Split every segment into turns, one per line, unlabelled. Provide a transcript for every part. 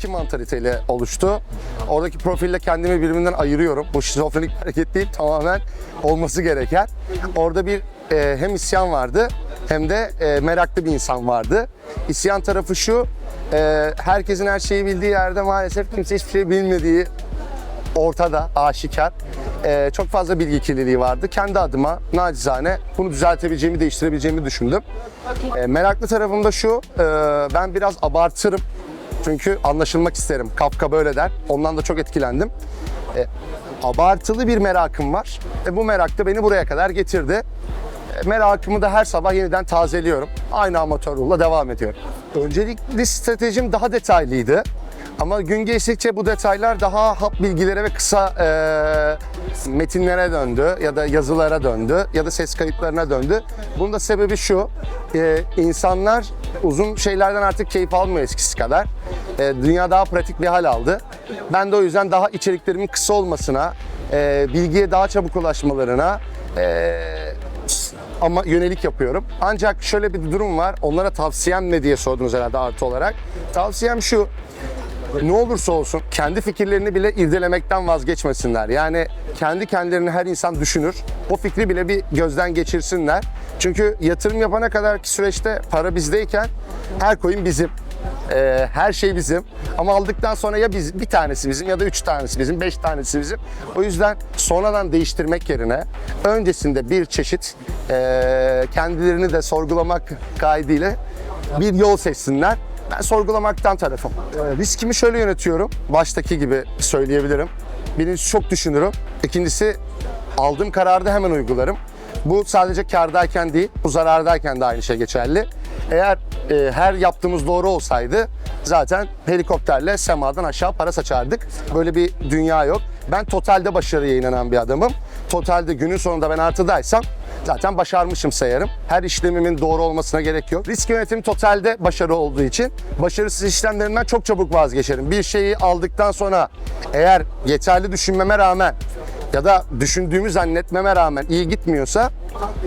iki mantaliteyle oluştu. Oradaki profille kendimi birbirinden ayırıyorum. Bu şizofrenik hareket değil, tamamen olması gereken. Orada bir e, hem isyan vardı hem de e, meraklı bir insan vardı. İsyan tarafı şu, e, herkesin her şeyi bildiği yerde maalesef kimse hiçbir şey bilmediği ortada, aşikar. Ee, çok fazla bilgi kirliliği vardı. Kendi adıma nacizane bunu düzeltebileceğimi, değiştirebileceğimi düşündüm. Ee, meraklı tarafım da şu, e, ben biraz abartırım. Çünkü anlaşılmak isterim. Kafka böyle der. Ondan da çok etkilendim. Ee, abartılı bir merakım var. E, bu merak da beni buraya kadar getirdi. E, Merakımı da her sabah yeniden tazeliyorum. Aynı amatör ruhla devam ediyorum. Öncelikli stratejim daha detaylıydı. Ama gün geçtikçe bu detaylar daha hap bilgilere ve kısa e, metinlere döndü ya da yazılara döndü ya da ses kayıtlarına döndü. Bunun da sebebi şu, e, insanlar uzun şeylerden artık keyif almıyor eskisi kadar. E, dünya daha pratik bir hal aldı. Ben de o yüzden daha içeriklerimin kısa olmasına, e, bilgiye daha çabuk ulaşmalarına, e, ama yönelik yapıyorum. Ancak şöyle bir durum var. Onlara tavsiyem ne diye sordunuz herhalde artı olarak. Tavsiyem şu. Ne olursa olsun kendi fikirlerini bile irdelemekten vazgeçmesinler. Yani kendi kendilerini her insan düşünür. O fikri bile bir gözden geçirsinler. Çünkü yatırım yapana kadarki süreçte para bizdeyken her coin bizim. Ee, her şey bizim. Ama aldıktan sonra ya biz bir tanesi bizim ya da üç tanesi bizim, beş tanesi bizim. O yüzden sonradan değiştirmek yerine öncesinde bir çeşit ee, kendilerini de sorgulamak kaydıyla bir yol seçsinler. Ben sorgulamaktan tarafım. Ee, riskimi şöyle yönetiyorum. Baştaki gibi söyleyebilirim. Birincisi çok düşünürüm. İkincisi aldığım kararda hemen uygularım. Bu sadece kardayken değil, bu zarardayken de aynı şey geçerli. Eğer e, her yaptığımız doğru olsaydı zaten helikopterle semadan aşağı para saçardık. Böyle bir dünya yok. Ben totalde başarıya inanan bir adamım. Totalde günün sonunda ben artıdaysam zaten başarmışım sayarım. Her işlemimin doğru olmasına gerek yok. Risk yönetimi totalde başarı olduğu için başarısız işlemlerimden çok çabuk vazgeçerim. Bir şeyi aldıktan sonra eğer yeterli düşünmeme rağmen ya da düşündüğümü zannetmeme rağmen iyi gitmiyorsa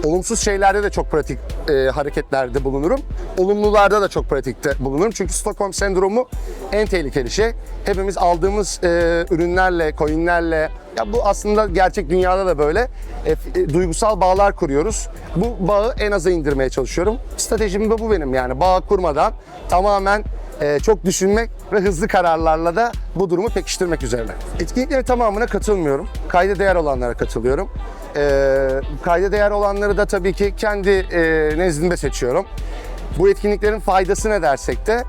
olumsuz şeylerde de çok pratik e, hareketlerde bulunurum. Olumlularda da çok pratikte bulunurum. Çünkü Stockholm sendromu en tehlikeli şey. Hepimiz aldığımız e, ürünlerle, coinlerle ya bu aslında gerçek dünyada da böyle e, e, duygusal bağlar kuruyoruz. Bu bağı en aza indirmeye çalışıyorum. Stratejim de bu benim yani bağ kurmadan tamamen çok düşünmek ve hızlı kararlarla da bu durumu pekiştirmek üzerine. Etkinliklerin tamamına katılmıyorum. Kayda değer olanlara katılıyorum. E, kayda değer olanları da tabii ki kendi e, nezdimde seçiyorum. Bu etkinliklerin faydası ne dersek de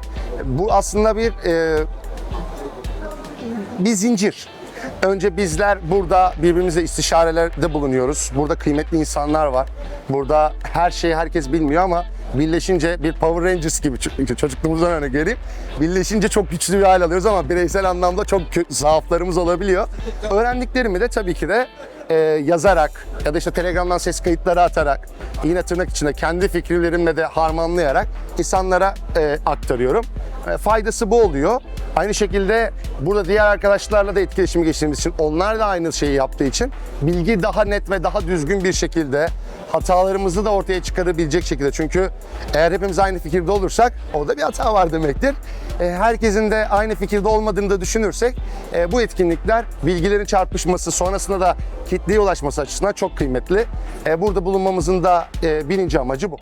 bu aslında bir e, bir zincir. Önce bizler burada birbirimizle istişarelerde bulunuyoruz. Burada kıymetli insanlar var. Burada her şeyi herkes bilmiyor ama birleşince bir Power Rangers gibi çocukluğumuzdan örnek vereyim. Birleşince çok güçlü bir hal alıyoruz ama bireysel anlamda çok zaaflarımız olabiliyor. Öğrendiklerimi de tabii ki de e, yazarak ya da işte Telegram'dan ses kayıtları atarak yine tırnak içinde kendi fikirlerimle de harmanlayarak insanlara e, aktarıyorum. E, faydası bu oluyor. Aynı şekilde burada diğer arkadaşlarla da etkileşim geçtiğimiz için onlar da aynı şeyi yaptığı için bilgi daha net ve daha düzgün bir şekilde hatalarımızı da ortaya çıkarabilecek şekilde. Çünkü eğer hepimiz aynı fikirde olursak orada bir hata var demektir. E, herkesin de aynı fikirde olmadığını da düşünürsek e, bu etkinlikler bilgilerin çarpışması sonrasında da kitleye ulaşması açısından çok kıymetli. E, burada bulunmamızın da e, birinci amacı bu.